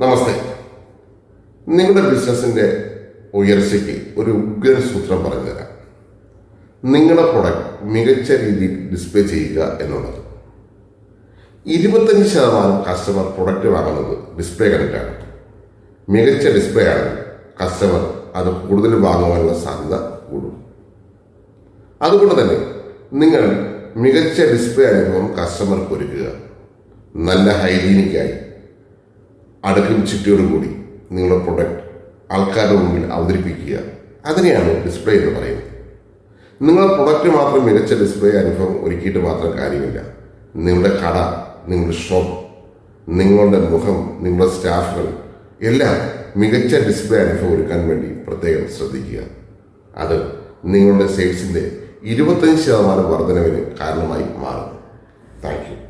നമസ്തേ. നിങ്ങളുടെ ബിസിനസിന്റെ ഉയർച്ചയ്ക്ക് ഒരു ഉഗ്രൻ സൂത്രം പറഞ്ഞു തരാം നിങ്ങളുടെ പ്രൊഡക്റ്റ് മികച്ച രീതിയിൽ ഡിസ്പ്ലേ ചെയ്യുക എന്നുള്ളത്. ഇരുപത്തഞ്ച് ശതമാനം കസ്റ്റമർ പ്രൊഡക്റ്റ് വാങ്ങുന്നത് ഡിസ്പ്ലേ കണ്ടിട്ടാണ് മികച്ച ഡിസ്പ്ലേ ആണ് കസ്റ്റമർ അത് കൂടുതൽ വാങ്ങുവാനുള്ള സാധ്യത കൂടും. അതുകൊണ്ട് തന്നെ നിങ്ങൾ മികച്ച ഡിസ്പ്ലേ അനുഭവം കസ്റ്റമർക്ക് ഒരുക്കുക. നല്ല ഹൈജീനിക്കായി അടുക്കും ചിട്ടയോടും കൂടി നിങ്ങളുടെ പ്രൊഡക്റ്റ് ആൾക്കാരുടെ മുമ്പിൽ അവതരിപ്പിക്കുക. അതിനെയാണ് ഡിസ്പ്ലേ എന്ന് പറയുന്നത്. നിങ്ങളുടെ പ്രൊഡക്റ്റ് മാത്രം മികച്ച ഡിസ്പ്ലേ അനുഭവം ഒരുക്കിയിട്ട് മാത്രം കാര്യമില്ല. നിങ്ങളുടെ കട നിങ്ങളുടെ ഷോപ്പ് നിങ്ങളുടെ മുഖം നിങ്ങളുടെ സ്റ്റാഫുകൾ എല്ലാം മികച്ച ഡിസ്പ്ലേ അനുഭവം ഒരുക്കാൻ വേണ്ടി പ്രത്യേകം ശ്രദ്ധിക്കുക. അത് നിങ്ങളുടെ സെയിൽസിന്റെ ഇരുപത്തഞ്ച് ശതമാനം വർധനവിന് കാരണമായി മാറും താങ്ക് യു